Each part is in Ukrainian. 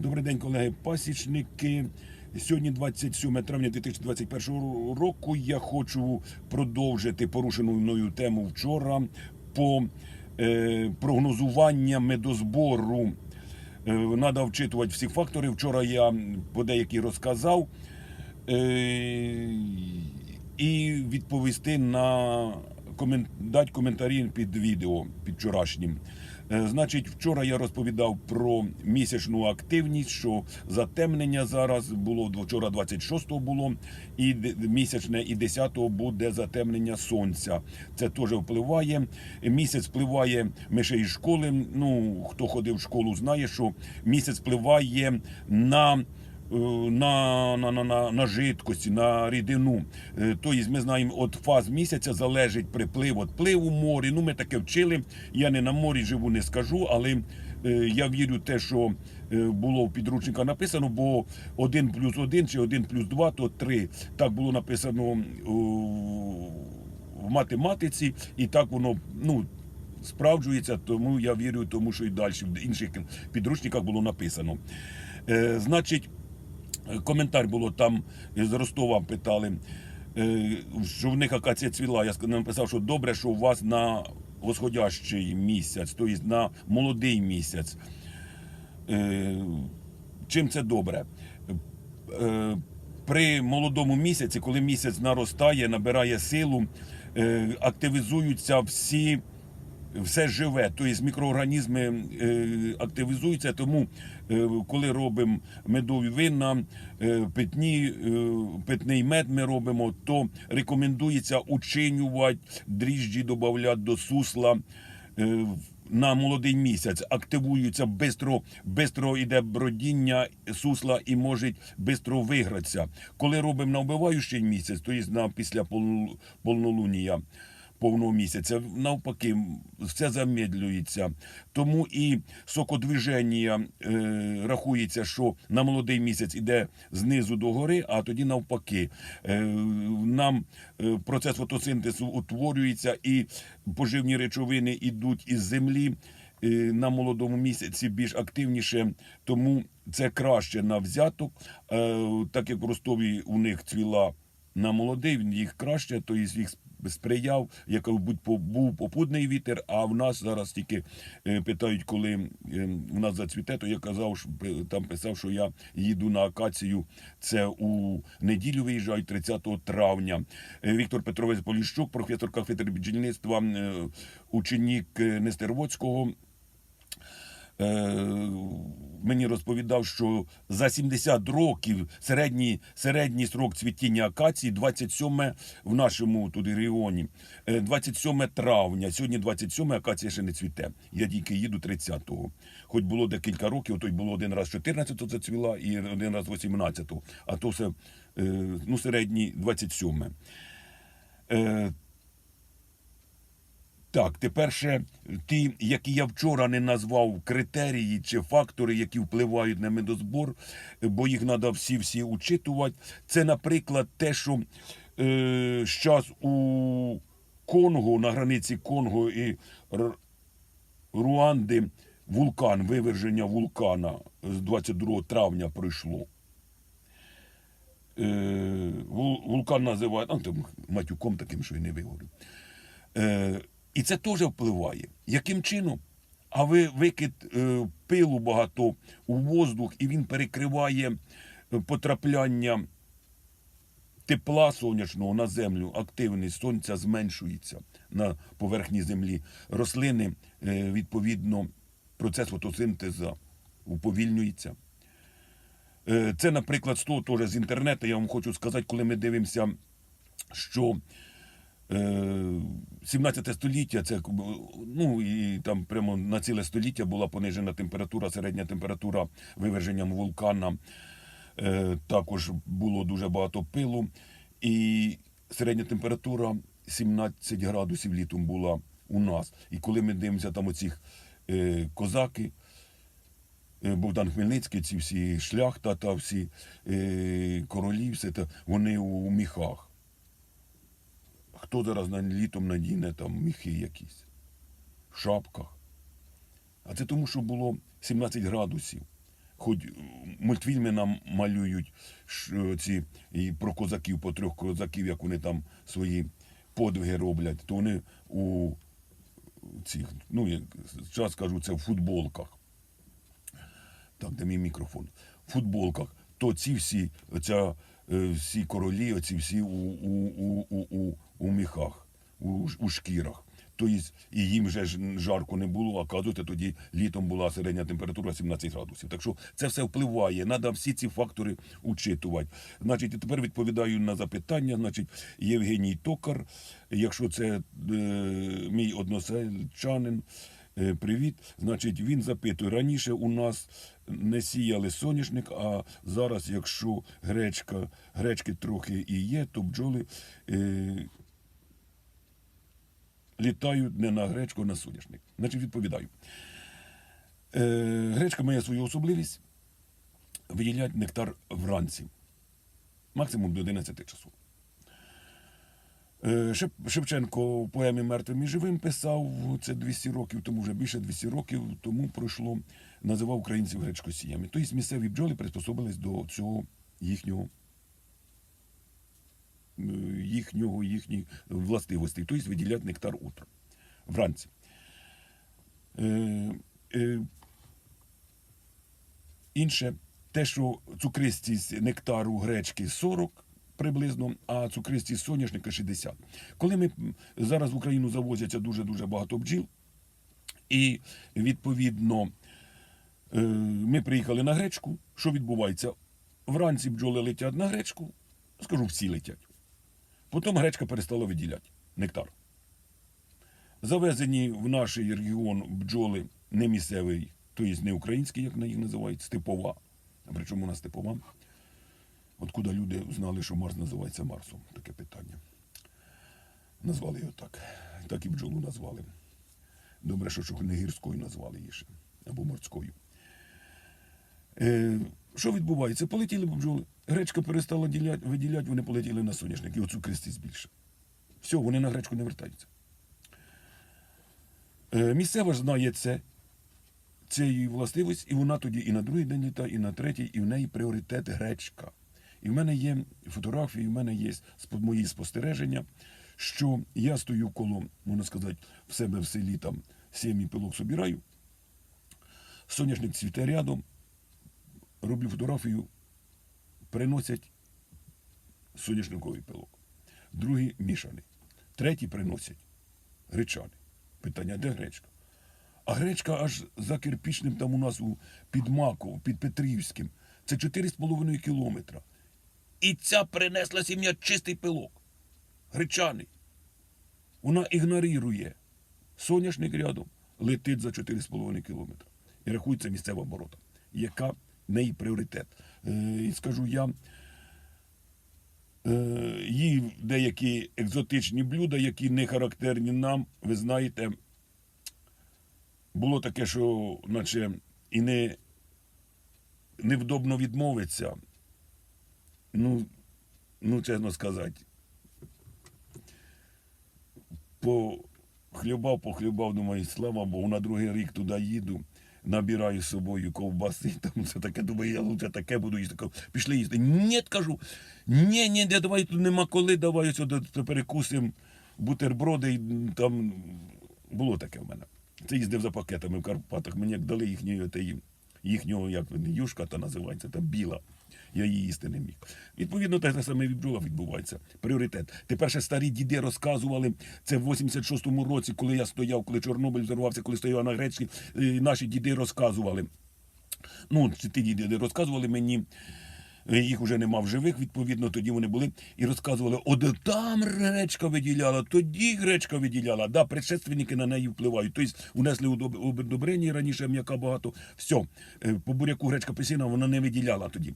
Добрий день, колеги пасічники. Сьогодні 27 травня 2021 року. Я хочу продовжити порушену мною тему вчора по е, прогнозування медозбору. Е, Надо вчитувати всі фактори. Вчора я по деякі розказав е, і відповісти на комен... дати коментарі під відео під вчорашнім. Е, Значить, вчора я розповідав про місячну активність, що затемнення зараз було вчора 26-го було, і місячне, і 10-го буде затемнення сонця. Це теж впливає. Місяць впливає. Ми ще із школи. Ну хто ходив в школу, знає, що місяць впливає на. Е, На, на, на, на, на жидкості, на рідину. Тобто ми знаємо, від фаз місяця залежить приплив, відплив у морі. Ну, ми таке вчили. Я не на морі живу, не скажу, але е, я вірю в те, що було в підручниках написано, бо 1 плюс 1 чи 1 плюс 2, то 3. Так було написано в математиці, і так воно, ну. Справджується, тому я вірю, тому що і далі в інших підручниках було написано. Е, значить, коментар було там з Ростова питали, е, що в них акація цвіла. Я написав, що добре, що у вас на восходящий місяць, тобто на молодий місяць. Е, Чим це добре? Е, При молодому місяці, коли місяць наростає, набирає силу, е, активізуються всі все живе, тобто мікроорганізми е, активізуються. Тому, е, коли робимо медові вина, е, питні, питний мед ми робимо, то рекомендується учинювати, дріжджі додати до сусла. на молодий місяць активуються бистро, бистро йде бродіння сусла і може бистро вигратися. Коли робимо на вбиваючий місяць, то є на після пол- повнолунія повного місяця, навпаки, все замедлюється. Тому і сокодвиження е, рахується, що на молодий місяць іде знизу до гори, а тоді навпаки. Е, нам е, процес фотосинтезу утворюється і поживні речовини йдуть із землі. е, На молодому місяці більш активніше, тому це краще на взяток. Е, Так як в Ростові у них цвіла на молодий, він їх краще, то їх сприяв, як був попутний вітер, а в нас зараз тільки е, питають, коли е, в нас зацвіте, то я казав, що, там писав, що я їду на акацію. Це у неділю виїжджаю 30 травня. Е, Віктор Петрович Поліщук, професор кафедри бджільництва, е, Нестервоцького. Е, мені розповідав, що за 70 років середній, середній срок цвітіння акації 27 в нашому туди регіоні. Е, 27 травня. Сьогодні 27 акація ще не цвіте. Я тільки їду 30-го. Хоч було декілька років, то й було один раз 14-го зацвіла і один раз 18-го. А то все е, ну, середній 27. Так, тепер ще ті, які я вчора не назвав критерії чи фактори, які впливають на медозбор, бо їх треба всі-всі учитувати. Це, наприклад, те, що е, зараз у Конго, на границі Конго і Руанди вулкан, виверження вулкана з 22 травня пройшло. Е, вул- вулкан називають, а там матюком таким, що й не виговорю. Е, і це теж впливає. Яким чином? А ви викид е, пилу багато у воздух, і він перекриває е, потрапляння тепла сонячного на землю, активність сонця зменшується на поверхні землі. Рослини, е, відповідно, процес фотосинтезу уповільнюється. Це, наприклад, з того теж з інтернету, я вам хочу сказати, коли ми дивимося, що 17 століття, це ну і там прямо на ціле століття була понижена температура, середня температура виверженням вулкана. Е, Також було дуже багато пилу, і середня температура 17 градусів літом була у нас. І коли ми дивимося там е, козаки, е, Богдан Хмельницький, ці всі шляхта та всі е, королі, все те, вони у міхах. Хто зараз на літом надіне там міхи якісь в шапках? А це тому, що було 17 градусів. хоч мультфільми нам малюють ці і про козаків, по трьох козаків, як вони там свої подвиги роблять, то вони у цих, ну, як час кажу, це в футболках. Так, де мій мікрофон. В футболках. То ці всі, оця, е, всі королі, оці всі у, у, у, у, у, у міхах, у, у шкірах. Тобто, і їм вже ж жарко не було, а кажуть, тоді літом була середня температура 17 градусів. Так що це все впливає. Треба всі ці фактори учитувати. Значить, тепер відповідаю на запитання. Значить, Євгеній Токар, якщо це е, мій односельчанин, Е, Привіт. Значить, він запитує, раніше у нас не сіяли соняшник, а зараз, якщо гречка, гречки трохи і є, то бджоли е, літають не на гречку, а на соняшник. Значить, відповідаю. Е, гречка має свою особливість виділять нектар вранці, максимум до 11 часу. Е, Шевченко в поемі Мертвим і живим писав це 200 років тому, вже більше 200 років тому пройшло, називав українців гречкосіями. Тобто місцеві бджоли приспособились до цього їхнього е, їхнього, їхніх властивостей, тобто виділять нектар утром, вранці. Е, інше, те, що цукристість нектару гречки 40 приблизно, а цукристість соняшника 60. Коли ми зараз в Україну завозяться дуже-дуже багато бджіл, і відповідно е, ми приїхали на гречку. Що відбувається? Вранці бджоли летять на гречку, скажу, всі летять. Потім гречка перестала виділяти нектар. Завезені в наш регіон бджоли не місцевий, тобто не український, як на їх називають, степова. Причому вона степова? Откуда люди знали, що Марс називається Марсом? Таке питання. Назвали його так. Так і бджолу назвали. Добре, що, що гірською назвали її ще, або морською. Е, що відбувається? Полетіли бджоли. Гречка перестала діляти, виділяти, вони полетіли на соняшник, і оцю кристість більше. Все, вони на гречку не вертаються. Е, місцева ж знає це, це її властивість, і вона тоді і на другий день літає, і на третій, і в неї пріоритет гречка. І в мене є фотографії, в мене є мої спостереження, що я стою коло, можна сказати, в себе в селі там сім'ї пилок собираю, соняшник цвіте рядом, роблю фотографію, приносять соняшниковий пилок. Другий мішаний. Третій приносять гречаний. Питання, де гречка? А гречка аж за кирпічним там у нас у під Маков, під Петрівським. Це 4,5 кілометра. І ця принесла сім'я чистий пилок. Гречаний. Вона ігнорує. Соняшник рядом летить за 4,5 кілометра. І рахується місцева оборота, яка неї пріоритет. Е, і скажу я, е, їй деякі екзотичні блюда, які не характерні нам, ви знаєте, було таке, що наче і не невдобно відмовиться. Ну, ну, чесно сказати, похлюбав, похлюбав, думаю, слава Богу, на другий рік туди їду, набираю з собою ковбаси, там все таке, думаю, я лучше таке буду їсти. Пішли їсти. Ні, кажу, ні, ні, не давай тут нема коли, давай от перекусимо бутерброди, і там було таке в мене. Це їздив за пакетами в Карпатах. Мені як дали їхньої їхнього, як він, юшка та називається, там біла. Я її їсти не міг. Відповідно, те саме від бджола відбувається. Пріоритет. Тепер ще старі діди розказували це в 86-му році, коли я стояв, коли Чорнобиль взорвався, коли стояв на Гречці, наші діди розказували. Ну, ці ті діди розказували мені. Їх вже нема в живих, відповідно, тоді вони були і розказували, от там гречка виділяла, тоді гречка виділяла. Да, предшественники на неї впливають. Тобто унесли удобрення раніше м'яка багато. Все, по буряку гречка песіна вона не виділяла тоді,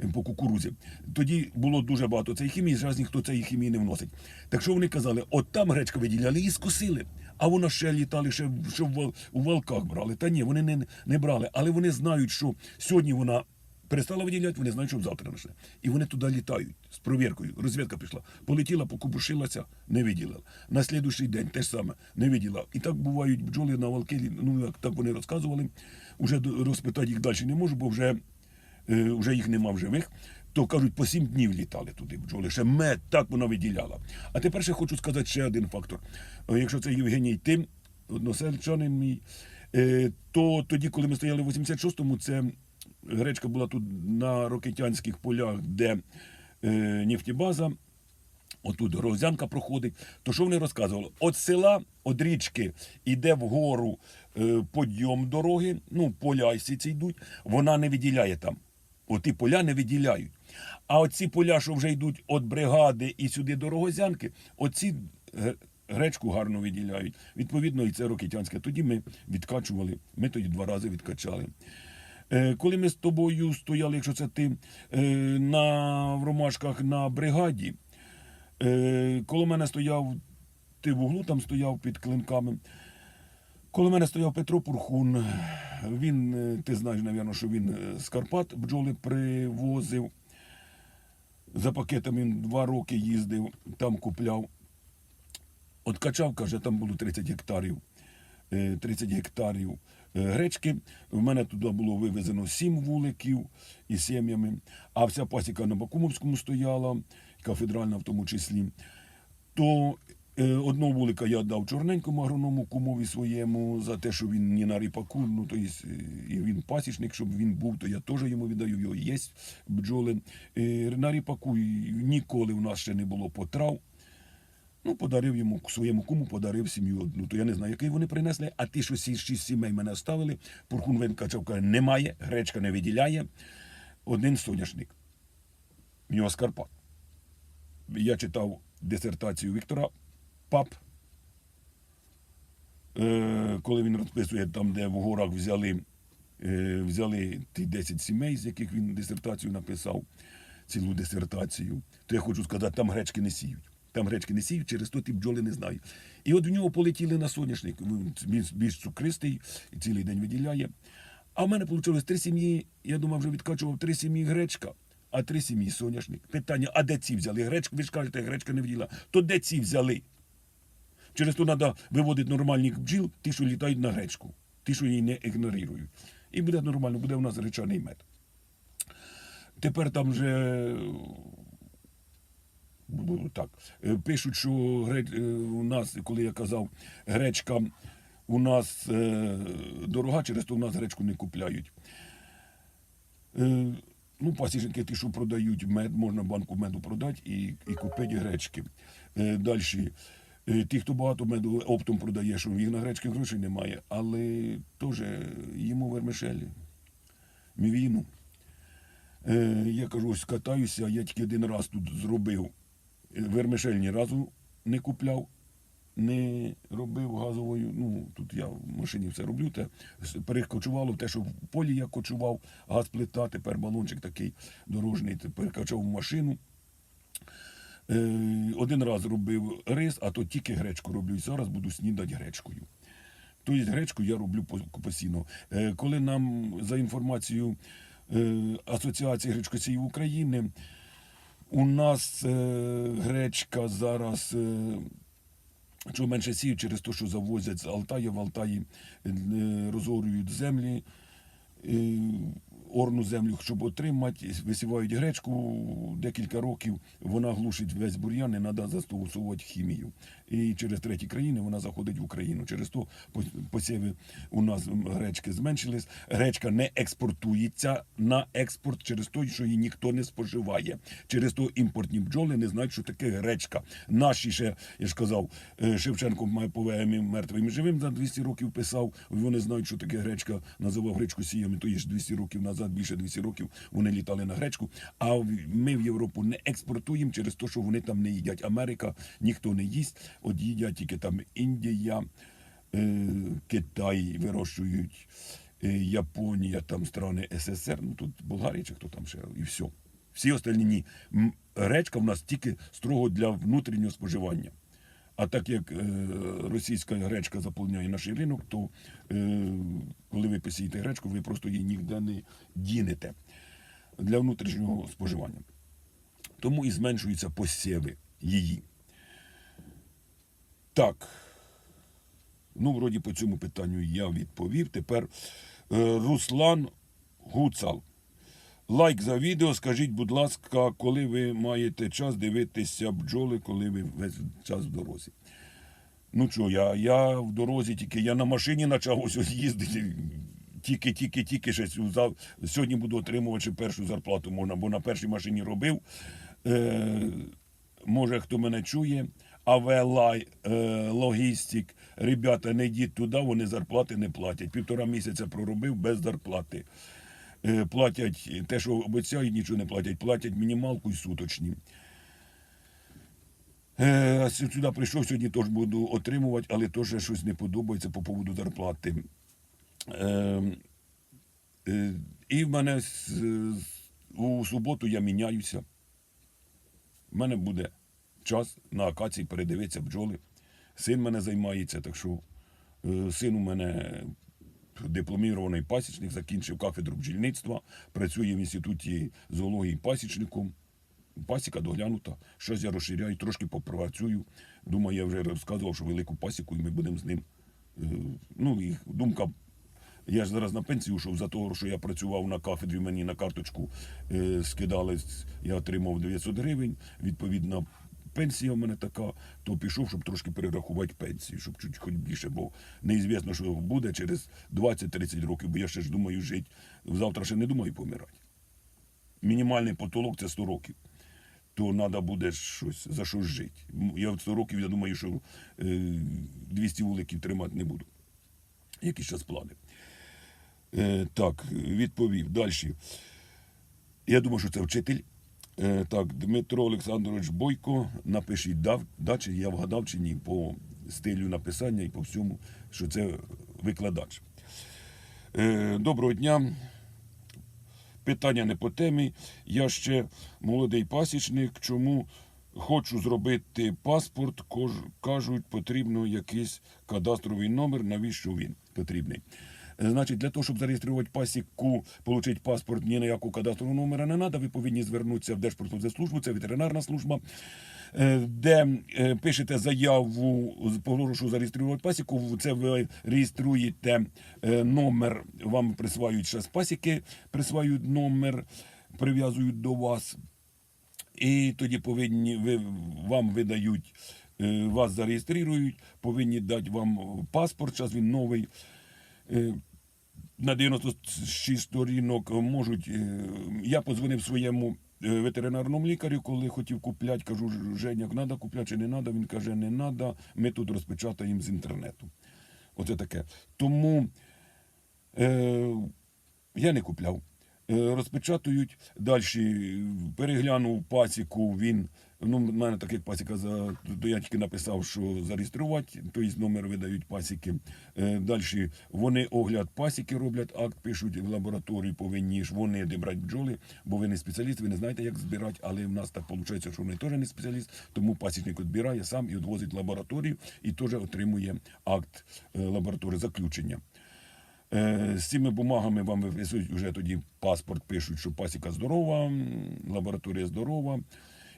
е, по кукурузі. Тоді було дуже багато цієї хімії, зараз ніхто цієї хімії не вносить. Так що вони казали, от там гречка виділяли і скосили. А вона ще літали, ще, ще в, у валках брали. Та ні, вони не, не брали. Але вони знають, що сьогодні вона Перестала виділяти, вони знають, що завтра почне. І вони туди літають з провіркою. Розвідка пішла. Полетіла, покубушилася, не виділила. На слідуючий день те ж саме, не виділа. І так бувають бджоли на валкелі, ну як так вони розказували. Уже розпитати їх далі не можу, бо вже, е, вже їх нема в живих. То кажуть, по сім днів літали туди бджоли. Ще мед так вона виділяла. А тепер ще хочу сказати ще один фактор. Е, Якщо це Євгеній Тим, односельчанин мій, е, то тоді, коли ми стояли в 86-му, це гречка була тут на рокетянських полях, де е, нефтебаза. Отут Розянка проходить. То що вони розказували? От села, от річки йде вгору е, подйом дороги, ну, поля ці йдуть, вона не виділяє там. Оті поля не виділяють. А оці поля, що вже йдуть від бригади і сюди до Рогозянки, оці гречку гарно виділяють. Відповідно, і це рокетянське. Тоді ми відкачували, ми тоді два рази відкачали. Е, Коли ми з тобою стояли, якщо це ти е, на в ромашках на бригаді, е, коли мене стояв, ти в углу там стояв під клинками. Коли мене стояв Петро Пурхун, він, ти знаєш, напевно, що він з Карпат бджоли привозив. За пакетом він два роки їздив, там купляв. От качав, каже, там було 30 гектарів. е, 30 гектарів гречки. В мене туди було вивезено 7 вуликів із сім'ями, а вся пасіка на Бакумовському стояла, кафедральна в тому числі. То е, одного вулика я дав чорненькому агроному кумові своєму за те, що він не на ріпаку, ну то є, е, і він пасічник, щоб він був, то я теж йому віддаю, його є бджоли. Е, на ріпаку ніколи в нас ще не було потрав. Ну, подарив йому своєму куму, подарив сім'ю одну. То я не знаю, який вони принесли. А ті, що сі шість сімей мене ставили, Пурхун Венкачев каже, немає, гречка не виділяє. Один соняшник. В нього з Карпат. Я читав дисертацію Віктора Пап. Е, коли він розписує там, де в горах взяли, е, взяли ті 10 сімей, з яких він дисертацію написав, цілу дисертацію, то я хочу сказати, там гречки не сіють. Там гречки не сіють, через то ті бджоли не знають. І от в нього полетіли на соняшник. Він більш, цукристий і цілий день виділяє. А в мене вийшло три сім'ї. Я думав, вже відкачував три сім'ї гречка, а три сім'ї соняшник. Питання: а де ці взяли? Гречку, ви ж кажете, гречка не вділа. То де ці взяли? Через то треба виводити нормальних бджіл, ті, що літають на гречку, ті, що її не ігнорують. І буде нормально, буде у нас гречаний мед. Тепер там же було так. е, Пишуть, що е, у нас, коли я казав, гречка у нас е, дорога, через то у нас гречку не купляють. Ну, пасічники ті, що продають мед, можна банку меду продати і, і купити гречки. Далі. Ті, хто багато меду оптом продає, що їх на гречки грошей немає, але теж їмо вермишелі, мівіну. Е, я кажу, ось катаюся, я тільки один раз тут зробив. Вермишель ні разу не купляв, не робив газовою. Ну, тут я в машині все роблю. Те перекочувало те, що в полі я кочував, газ плита, тепер балончик такий дорожній, тепер качав в машину. Е, один раз робив рис, а то тільки гречку роблю. І зараз буду снідати гречкою. Тобто гречку я роблю по- постійно. Е, Коли нам за інформацією е, Асоціації гречкосіїв України, у нас е, гречка зараз. е, Чого менше сіють через те, що завозять з Алтаю, в Алтаї е, розорюють землі, е, орну землю, щоб отримати, висівають гречку декілька років, вона глушить весь бур'ян, не треба застосовувати хімію. І через треті країни вона заходить в Україну. Через то посіви у нас гречки зменшились. Гречка не експортується на експорт через те, що її ніхто не споживає. Через то імпортні бджоли не знають, що таке гречка. Наші ще, я ж казав, е, Шевченко має повеями мертвим і живим за 200 років писав. Вони знають, що таке гречка, називав гречку сіями, то є ж 200 років назад, більше 200 років вони літали на гречку. А ми в Європу не експортуємо через те, що вони там не їдять. Америка ніхто не їсть, от їдять тільки там Індія, е, Китай вирощують. е, Японія, там страни СССР, ну тут Болгарія чи хто там ще, і все. Всі остальні ні. М, Гречка в нас тільки строго для внутрішнього споживання. А так як е, російська гречка заповняє наш ринок, то е, коли ви посієте гречку, ви просто її ніде не дінете. для внутрішнього споживання. Тому і зменшуються посіви її. Так. Ну, вроді по цьому питанню я відповів. Тепер е, Руслан Гуцал. Лайк за відео. Скажіть, будь ласка, коли ви маєте час дивитися бджоли, коли ви весь час в дорозі. Ну що, я, я в дорозі тільки, я на машині почав ось їздити. Тільки, тільки, тільки ще сьогодні буду отримувати першу зарплату можна, бо на першій машині робив. Е, може, хто мене чує. Авелай, е, логістик, ребята, не йдіть туди, вони зарплати не платять. Півтора місяця проробив без зарплати. Е, платять те, що обіцяють, нічого не платять. Платять мінімалку і суточні. Е, сюди прийшов, сьогодні теж буду отримувати, але теж щось не подобається по поводу зарплати. Е, е, і в мене у суботу я міняюся. У мене буде час на акації передивитися бджоли. Син мене займається, так що е, син у мене дипломірований пасічник, закінчив кафедру бджільництва, працює в інституті зоології пасічником. Пасіка доглянута. Щось я розширяю, трошки попрацюю. Думаю, я вже розказував, що велику пасіку, і ми будемо з ним. е, Ну, і думка. Я ж зараз на пенсію йшов за того, що я працював на кафедрі, мені на карточку е, скидали, я отримав 900 гривень. Відповідно, пенсія в мене така, то пішов, щоб трошки перерахувати пенсію, щоб чуть хоч більше, бо неізвісно, що буде через 20-30 років, бо я ще ж думаю жити. Завтра ще не думаю помирати мінімальний потолок це 100 років. То треба буде щось за щось жити. Я в 100 років, я думаю, що е, 200 вуликів тримати не буду. Які зараз плани? Е, так, відповів. Далі. Я думаю, що це вчитель. Е, так, Дмитро Олександрович Бойко, напишіть, дав, да, чи я вгадав чи ні, по стилю написання і по всьому, що це викладач. Е, доброго дня. Питання не по темі. Я ще молодий пасічник. Чому хочу зробити паспорт? кажуть, потрібно якийсь кадастровий номер. Навіщо він потрібний? Значить, для того, щоб зареєструвати пасіку, отримати паспорт, ні ніякого кадастрового номера не треба. Ви повинні звернутися в Держпродспоживслужбу, це ветеринарна служба, е, де е, пишете заяву з погрошу зареєструвати пасіку. Це ви реєструєте е, номер, вам присваюють ще з пасіки, присваюють номер, прив'язують до вас. І тоді повинні ви вам видають, вас зареєструють, повинні дати вам паспорт. Зараз він новий. Е, На 96 сторінок можуть. е, Я позвонив своєму е, ветеринарному лікарю, коли хотів купляти. Кажу, Женя, треба купляти чи не треба. Він каже, не треба. Ми тут розпечатаємо з інтернету. Оце таке. Тому е, я не купляв. Е, Розпечатують далі. Переглянув пасіку. Він ну, в мене так як пасіка за то я тільки написав, що зареєструвати, тобто номер видають пасіки. Е, далі вони огляд пасіки роблять, акт пишуть в лабораторії, повинні ж вони де брати бджоли, бо ви не спеціаліст, ви не знаєте, як збирати, але в нас так виходить, що вони теж не спеціаліст, тому пасічник відбирає сам і відвозить в лабораторію і теж отримує акт е, лабораторії заключення. Е, З цими бумагами вам виписують вже тоді паспорт, пишуть, що пасіка здорова, лабораторія здорова.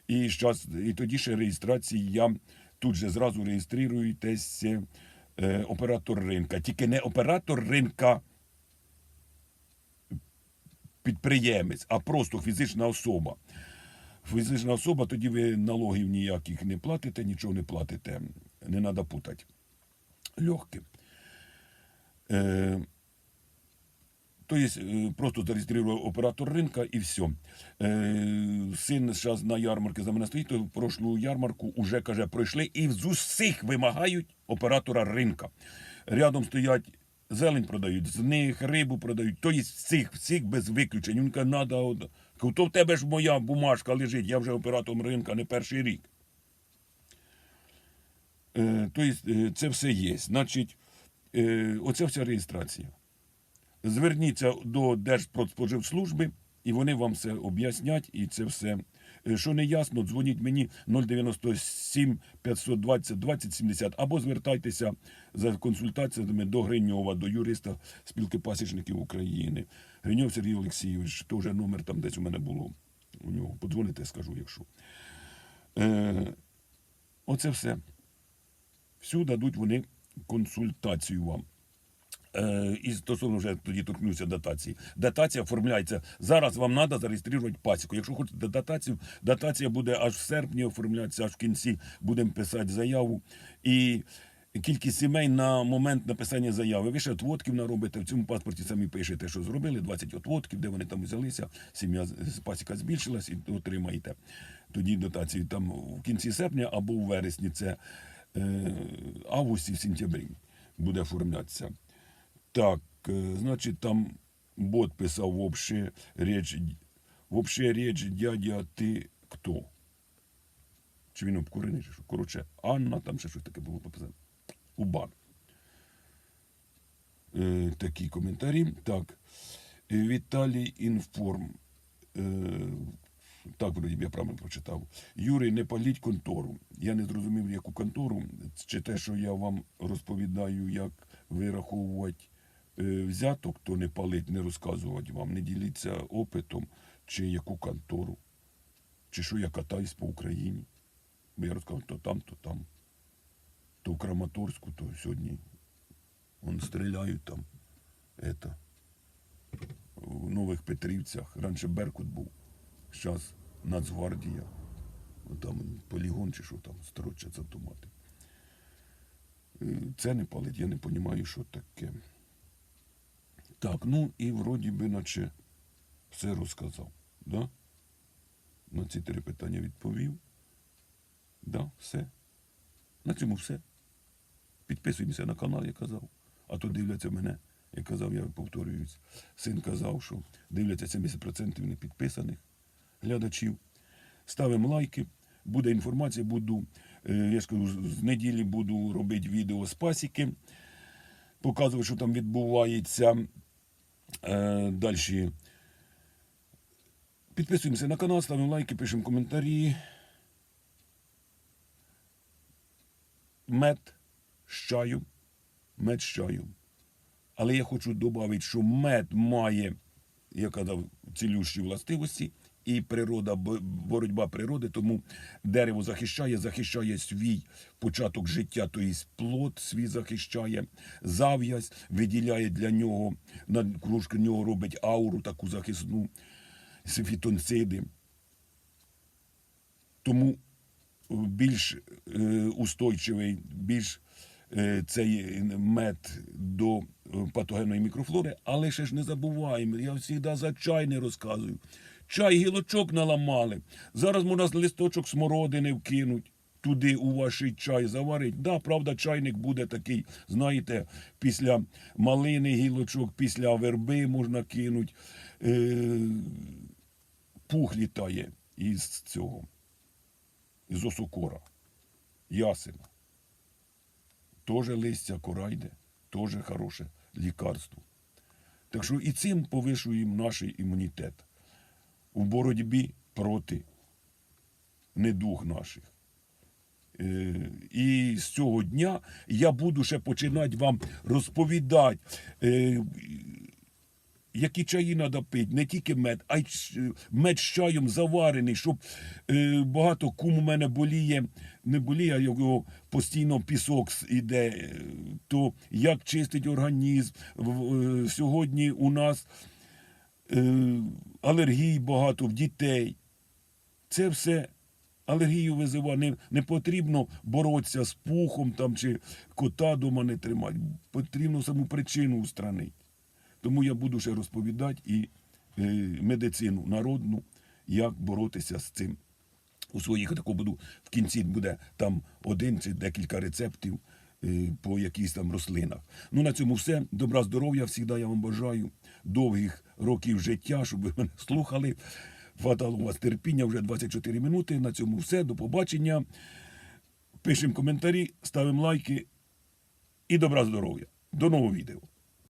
І, щас, і тоді ще реєстрація, тут же зразу реєструєтесь е, оператор ринка. Тільки не оператор ринка підприємець, а просто фізична особа. Фізична особа, тоді ви налогів ніяких не платите, нічого не платите. Не треба путати. Легке. Е, то есть е, просто зареєстрував оператор ринка і все. Е, син зараз на ярмарці за мене стоїть, то прошлу ярмарку уже каже, пройшли і з усіх вимагають оператора ринка. Рядом стоять. Зелень продають, з них рибу продають, то є всіх, всіх без виключень. Він каже, надо, то в тебе ж моя бумажка лежить, я вже оператором ринка не перший рік. Тобто це все є. Значить, е, оце вся реєстрація. Зверніться до Держпродспоживслужби, і вони вам все об'яснять, і це все. Е, Що не ясно, дзвоніть мені 097 520 20 70 або звертайтеся за консультаціями до Гриньова, до юриста спілки пасічників України. Гриньов Сергій Олексійович, то вже номер там десь у мене було. У нього подзвоните, скажу, якщо. Е, оце все. Всю дадуть вони консультацію вам. Е, і стосовно вже тоді торкнуся датації. Датація оформляється. Зараз вам треба зареєструвати пасіку. Якщо хочете датацію, датація буде аж в серпні оформлятися, аж в кінці будемо писати заяву. І кількість сімей на момент написання заяви. Ви ще отводків наробите. В цьому паспорті самі пишете, що зробили, 20 отводків, де вони там взялися, сім'я пасіка збільшилась і отримаєте тоді дотацію там в кінці серпня або в вересні. Це е, августі, сентябрі буде оформлятися. Так, е, значить, там бот писав вообще річ, вообще річ, дядя, ти хто? Чи він обкурений, чи що? Коротше, Анна, там ще щось таке було написано. Убан. Е, такі коментарі. Так. Е, Віталій Інформ. Е, так, вроді я правильно прочитав. Юрій, не паліть контору. Я не зрозумів, яку контору, чи те, що я вам розповідаю, як вираховувати взяток, то не палить, не розказувати вам, не діліться опитом, чи яку контору, чи що я катаюсь по Україні. Бо я розказав, то там, то там, то в Краматорську, то сьогодні вон стріляють там. Это, в Нових Петрівцях. Раніше Беркут був, зараз Нацгвардія. Ну, Там полігон чи що там строчать автомати. Е, Це не палить, я не розумію, що таке. Так, ну і вроді би, наче все розказав. Да? На ці три питання відповів. Да, все. На цьому все. Підписуємося на канал, я казав. А то дивляться мене. Я казав, я повторююсь. Син казав, що дивляться 70% не підписаних глядачів. Ставимо лайки. Буде інформація, буду, е, я ж кажу, з неділі буду робити відео з пасіки, показувати, що там відбувається. Е, Далі. Підписуємося на канал, ставимо лайки, пишемо коментарі. Мед з чаю. Мед з чаю. Але я хочу додати, що мед має, я казав, цілющі властивості, і природа, бо- боротьба природи, тому дерево захищає, захищає свій початок життя, тобто плод свій захищає, зав'язь виділяє для нього, на кружки нього робить ауру таку захисну, фітонциди. Тому е, більш е, устойчивий, більш е, цей мед до патогенної мікрофлори, але ще ж не забуваємо, я завжди за чай не розказую. Чай гілочок наламали. Зараз можна листочок смородини вкинуть. Туди у ваш чай заварить. Да, правда, чайник буде такий, знаєте, після малини гілочок, після верби можна кинуть. Е, пух літає із цього з осокора, ясена. Тоже листя корайде, теж хороше лікарство. Так що і цим повишуємо наш імунітет у боротьбі проти недуг наших. Е, І з цього дня я буду ще починати вам розповідати, е, які чаї треба пити, не тільки мед, а й мед з чаєм заварений, щоб е, багато кум у мене боліє, не боліє, а його постійно пісок іде. То як чистить організм? Сьогодні у нас алергій багато в дітей. Це все алергію визиває. Не, не потрібно боротися з пухом там, чи кота дома не тримати. Потрібно саму причину устранити. Тому я буду ще розповідати і е, медицину народну, як боротися з цим. У своїх тако буду в кінці буде там один чи декілька рецептів е, по якихось там рослинах. Ну на цьому все. Добра здоров'я, завжди я вам бажаю. Довгих років життя, щоб ви мене слухали. Хватало у вас терпіння вже 24 минути. На цьому все. До побачення. Пишемо коментарі, ставимо лайки і добра здоров'я. До нового відео.